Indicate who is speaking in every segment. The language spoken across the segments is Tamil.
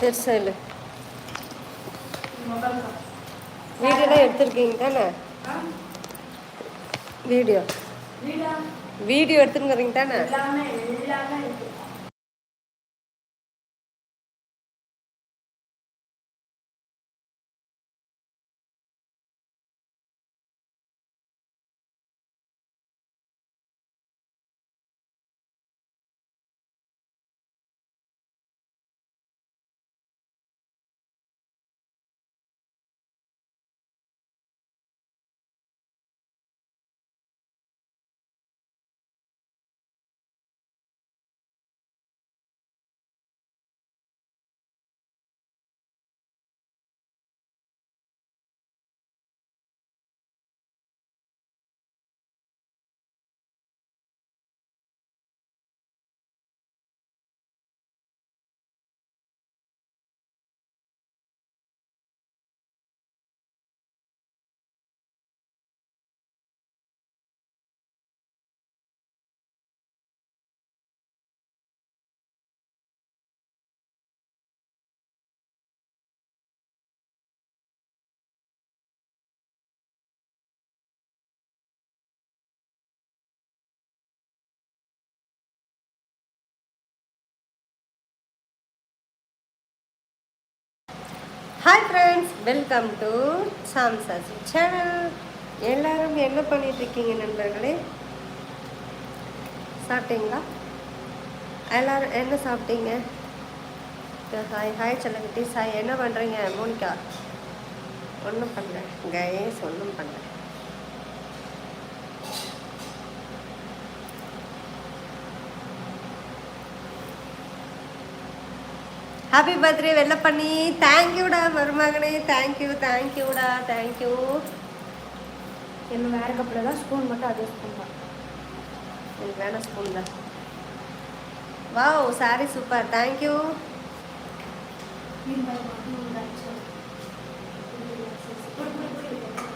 Speaker 1: பெருசா இல்லை வீடியோலாம் எடுத்திருக்கீங்க தானே? வீடியோ. வீடியோ எடுத்துருக்கிறீங்க தானே? ஹாய் ஃப்ரெண்ட்ஸ் வெல்கம் டு சாம்சாசி சேனல் எல்லாரும் என்ன பண்ணிட்டு இருக்கீங்க நண்பர்களே? சாப்பிட்டீங்களா? எல்லாரும் என்ன சாப்பிட்டீங்க? ஹாய் ஹாய் செல்லக்குட்டி சாய் என்ன பண்ணுறீங்க மோனிகா ஒன்றும் பண்ணல. கைஸ் ஒன்றும் பண்ணல. ஹாப்பி பர்த்டே வெள்ள பண்ணி தேங்க்யூடா மருமகனே. தேங்க்யூ தேங்க்யூடா தேங்க்யூ
Speaker 2: என்ன வேற கப்பில் தான் ஸ்பூன் மட்டும் அதே ஸ்பூன் தான்.
Speaker 1: எனக்கு வேணாம் ஸ்பூன் தான். Wow sorry super thank you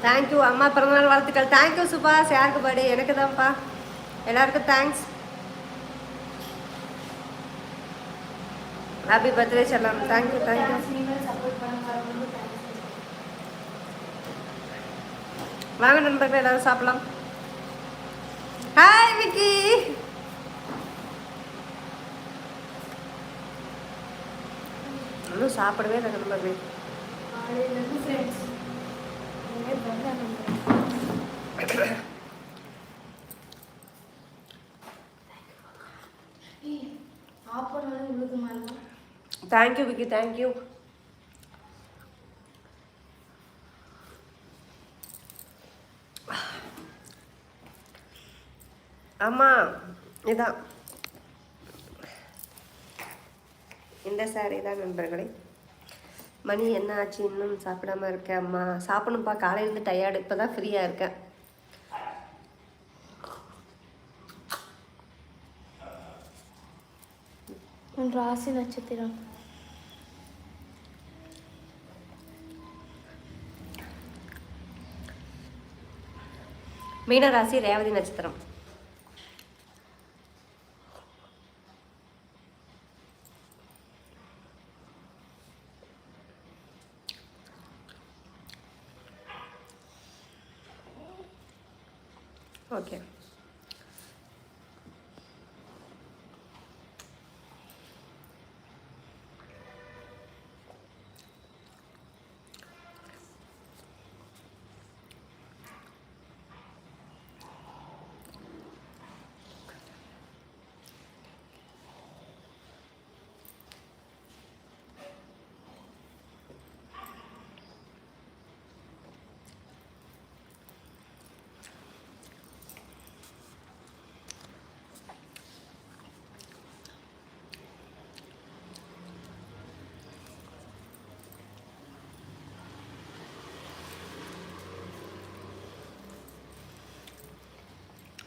Speaker 1: thank you அம்மா பிறந்தநாள் வாழ்த்துக்கள். Thank you Subash. யாருக்கு பர்த்டே எனக்கு தான்ப்பா. எல்லாருக்கும் தேங்க்ஸ் ஹாப்பி பர்த்டே செல்லம் thank you thank you
Speaker 2: support பண்ண ரொம்ப தேங்க்ஸ்
Speaker 1: வாங்க நண்பர்களே எல்லாரும் சாப்பிடலாம் ஹாய் விக்கி இன்னும் சாப்பிடவே இல்லை நண்பர்களே
Speaker 2: காலையிலேருந்து ஃப்ரெண்ட்ஸ் ஆஃப் பண்ணாலும் இவ்வளோக்கு மாதிரி
Speaker 1: தேங்க்யூ விக்கி தேங்க்யூ ஆமாம் இதான் இந்த சாரி தான் நண்பர்களே. மணி என்ன ஆச்சு? இன்னும் சாப்பிடாம இருக்கேன் அம்மா. சாப்பிடணும்ப்பா காலையிலேருந்து டயர்டு இப்போ தான் ஃப்ரீயாக இருக்கேன்.
Speaker 2: ராசி நட்சத்திரம்.
Speaker 1: மீனராசி ரேவதி நட்சத்திரம். ஓகே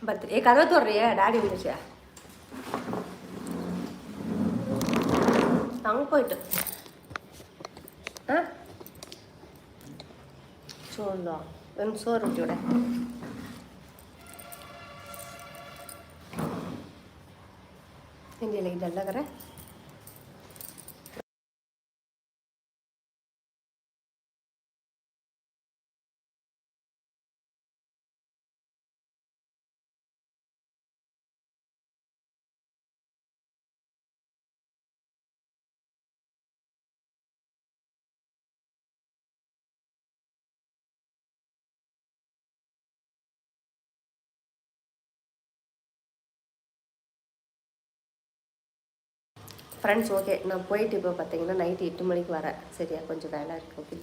Speaker 1: பர்த்டே ஏ கதவை தோடுறியே டேடி வந்துருச்சியா அங்கே போயிட்டு. ஆ? சோறு வெறும் சோறு ரொட்டியோட இங்கே இந்தியில் இதெல்லாம் ஃப்ரெண்ட்ஸ் ஓகே நான் போயிட்டு இப்போ பார்த்தீங்கன்னா நைட்டு எட்டு மணிக்கு வரேன். சரியா? கொஞ்சம் வேலை இருக்குது ஓகே